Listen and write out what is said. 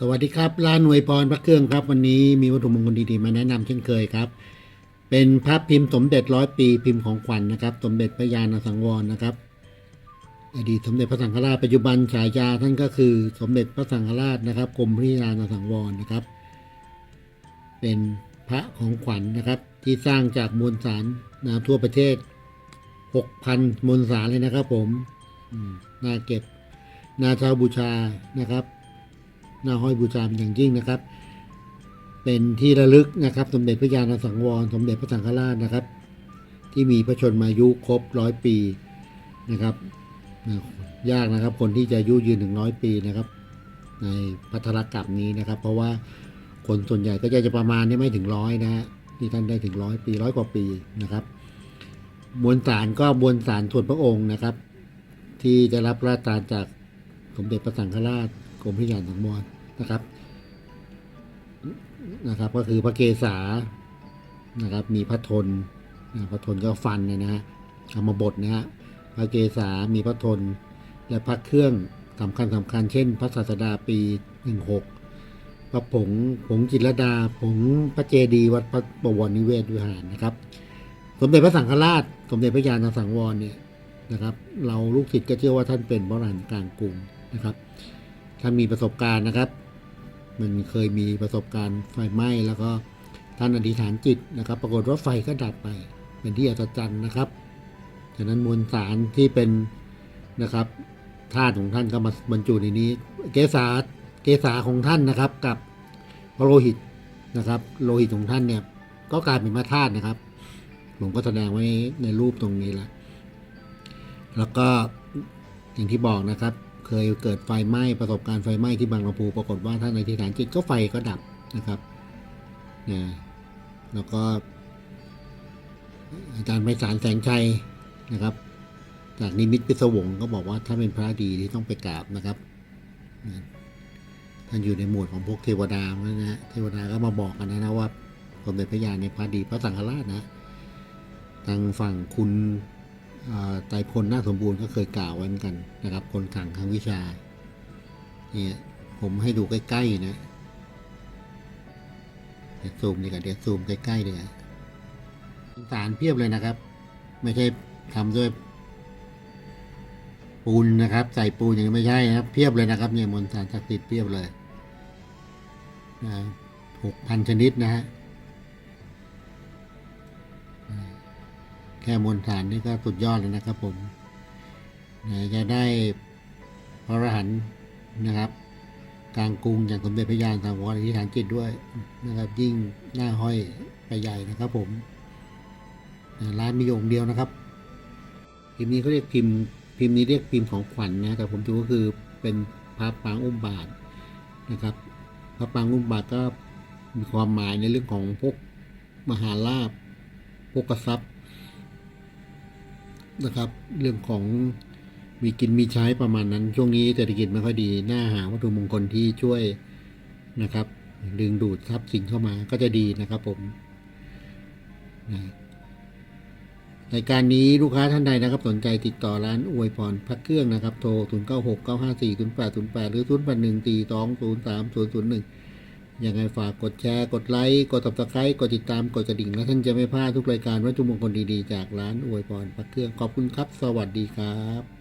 สวัสดีครับร้านหน่วยพรพระเครื่องครับ วันนี้มีวัตถุมงคลดีๆมาแนะนำเช่นเคยครับ เป็นพระพิมพ์สมเด็จร้อยปีพิมพ์ของขวัญนะครับ สมเด็จพระยาณสังวรนะครับ อดีตสมเด็จพระสังฆราชปัจจุบันฉายาท่านก็คือสมเด็จพระสังฆราชนะครับกรมพระยาณสังวรนะครับ เป็นพระของขวัญนะครับ ที่สร้างจากมวลสารนะทั่วประเทศ6,000มวลสารเลยนะครับ ผมน่าเก็บน่าเช่าบูชานะครับ น้าห้อยบูชาเป็นอย่างยิ่งนะครับ เป็นที่ระลึกนะครับ สมเด็จพระยาณสังวร สมเด็จพระสังฆราชนะครับ ที่มีพระชนมายุครบร้อยปีนะครับ ยากนะครับ คนที่จะอายุยืนถึงร้อยปีนะครับ ในพัทรกรรมนี้นะครับ เพราะว่าคนส่วนใหญ่ก็จะจะประมาณนี้ไม่ถึงร้อยนะฮะที่ท่านได้ถึงร้อยปีร้อยกว่าปีนะครับ มวลสารก็มวลสารส่วนพระองค์นะครับ ที่ได้รับระราชทานจากสมเด็จพระสังฆราช กรมพระยาณสังวรนะครับนะครับ ก็คือพระเกศานะครับ มีพระทนนะพระทนก็ฟันนะฮะเอามาบดนะฮะพระเกศามีพระทน และพระเครื่องสำคัญสำคัญเช่น พระศาสดาปี16พระผงผงจิตรดาผงพระเจดีวัดพระบวรนิเวศวิหารนะครับ สมเด็จพระสังฆราช สมเด็จพระยาณสังวรเนี่ยนะครับ เราลูกศิษย์ก็เชื่อว่าท่านเป็นโบราณกลางกรุงนะครับ ท่านมีประสบการณ์นะครับ มันเคยมีประสบการณ์ไฟไหม้แล้วก็ท่านอธิษฐานจิตนะครับ ปรากฏว่าไฟก็ดับไป เป็นที่อัศจรรย์นะครับฉะนั้นมวลสารที่เป็นนะครับธาตุของท่านก็มาบรรจุในนี้ เกษาเกษาของท่านนะครับ กับโลหิตนะครับ โลหิตของท่านเนี่ย ก็กลายเป็นพระธาตุนะครับ ผมก็แสดงไว้ในรูปตรงนี้แล้วแล้วก็อย่างที่บอกนะครับ เคยเกิดไฟไหม้ประสบการณ์ไฟไหม้ที่บางลำพูปรากฏว่าท่านในที่ฐานจิตก็ไฟก็ดับนะครับนะแล้วก็ อาจารย์ไพศาลแสงชัยนะครับ จากนิมิตพิศวงก็บอกว่าถ้าเป็นพระดีที่ต้องไปกราบนะครับท่านอยู่ในหมวดของพวกเทวดานะฮะเทวดาก็มาบอกกันนะนะว่าสมเด็จพระยาในพระดีพระสังฆราชนะ ทางฝั่งคุณ ไตรพลน่าสมบูรณ์ก็เคยกล่าวไว้เหมือนกันนะครับ คนขังทางวิชา เนี่ยผมให้ดูใกล้ๆนะเดี๋ยวซูมดีกว่าเดี๋ยวซูมใกล้ๆเลยอะสารเพียบเลยนะครับ ไม่ใช่ทำด้วยปูนนะครับ ใส่ปูนอย่างไม่ใช่นะครับ เพียบเลยนะครับ เนี่ยมวลสารศักดิ์สิทธิ์เพียบเลยนะหกพันชนิดนะฮะ ค่มวลฐานนี่ก็สุดยอดเลยนะครับผมนจะได้พระอรหันต์นะครับกลางกรุงอย่างสมเด็จพระยาณสังวรอธิษฐานจิตด้วยนะครับยิ่งหน้าห้อยไปใหญ่นะครับผมร้านมีองค์เดียวนะครับ พิมพ์นี้เขาเรียกพิมพ์พิมพ์นี้เรียกพิมพ์ของขวัญนะแต่ผมดูก็คือเป็นพระปางอุ้มบาทนะครับพระปางอุ้มบาทก็มีความหมายในเรื่องของพวกมหาลาภพวกกรัพย์ นะครับ เรื่องของมีกินมีใช้ประมาณนั้น ช่วงนี้เศรษฐกิจไม่ค่อยดี หน้าหาวัตถุมงคลที่ช่วยนะครับ ดึงดูดทรัพย์สินเข้ามาก็จะดีนะครับผมนะรายการนี้ลูกค้าท่านใดนะครับ สนใจติดต่อร้านอวยพรพระเครื่องนะครับ โทร 0 9 6 9 5 4 0 8 0 8 หรือ 0 8 1 4 2 0 3 0 0 1 ยังไงฝากกดแชร์ กดไลค์ กด subscribe กดติดตาม กดกระดิ่ง แล้วท่านจะไม่พลาดทุกรายการวัตถุมงคลดีๆ จากร้านอวยพรพระเครื่อง ขอบคุณครับ สวัสดีครับ